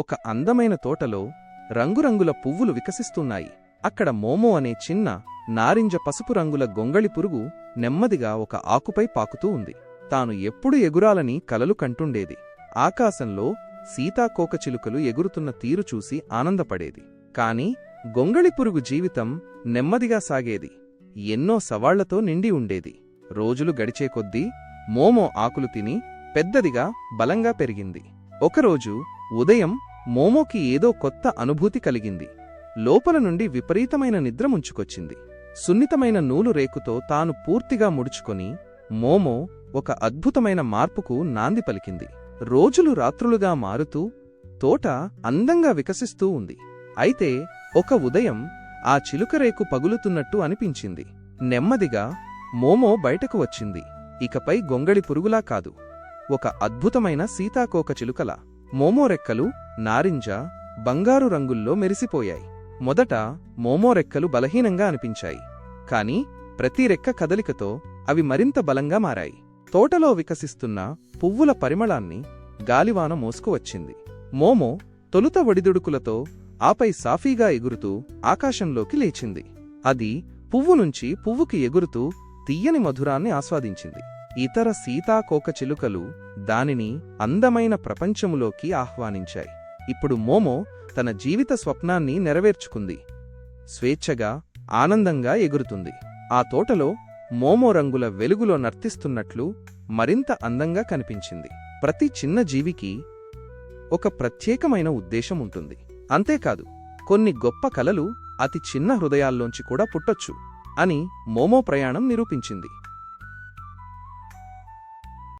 ఒక అందమైన తోటలో రంగురంగుల పువ్వులు వికసిస్తున్నాయి. అక్కడ మోమో అనే చిన్న నారింజ పసుపు రంగుల గొంగళి పురుగు నెమ్మదిగా ఒక ఆకుపై పాకుతూ ఉంది. తాను ఎప్పుడు ఎగురాలని కలలు కంటుండేది. ఆకాశంలో సీతాకోకచిలుకలు ఎగురుతున్న తీరు చూసి ఆనందపడేది. కాని గొంగళి పురుగు జీవితం నెమ్మదిగా సాగేది. ఎన్నో సవాళ్ళతో నిండి ఉండేది. రోజులు గడిచే కొద్దీ మోమో ఆకులు తిని పెద్దదిగా బలంగా పెరిగింది. ఒకరోజు ఉదయం మోమోకి ఏదో కొత్త అనుభూతి కలిగింది. లోపల నుండి విపరీతమైన నిద్ర ముంచుకొచ్చింది. సున్నితమైన నూలు రేకుతో తాను పూర్తిగా ముడుచుకొని మోమో ఒక అద్భుతమైన మార్పుకు నాంది పలికింది. రోజులు రాత్రులుగా మారుతూ తోట అందంగా వికసిస్తూ ఉంది. అయితే ఒక ఉదయం ఆ చిలుకరేకు పగులుతున్నట్టు అనిపించింది. నెమ్మదిగా మోమో బయటకు వచ్చింది. ఇకపై గొంగళి పురుగులా కాదు. ఒక అద్భుతమైన సీతాకోక చిలుకలా. మోమో రెక్కలు నారింజ బంగారు రంగుల్లో మెరిసిపోయాయి. మొదట మోమో రెక్కలు బలహీనంగా అనిపించాయి. కాని ప్రతి రెక్క కదలికతో అవి మరింత బలంగా మారాయి. తోటలో వికసిస్తున్న పువ్వుల పరిమళాన్ని గాలివాన మోసుకువచ్చింది. మోమో తొలుత ఒడిదుడుకులతో ఆపై సాఫీగా ఎగురుతూ ఆకాశంలోకి లేచింది. అది పువ్వు నుంచి పువ్వుకి ఎగురుతూ తీయని మధురాన్ని ఆస్వాదించింది. ఇతర సీతాకోకచిలుకలు దానిని అందమైన ప్రపంచములోకి ఆహ్వానించాయి. ఇప్పుడు మోమో తన జీవిత స్వప్నాన్ని నెరవేర్చుకుంది. స్వేచ్ఛగా ఆనందంగా ఎగురుతుంది. ఆ తోటలో మోమో రంగుల వెలుగులో నర్తిస్తున్నట్లు మరింత అందంగా కనిపించింది. ప్రతి చిన్న జీవికి ఒక ప్రత్యేకమైన ఉద్దేశం ఉంటుంది. అంతేకాదు కొన్ని గొప్ప కలలు అతి చిన్న హృదయాల్లోంచి కూడా పుట్టొచ్చు అని మోమో ప్రయాణం నిరూపించింది.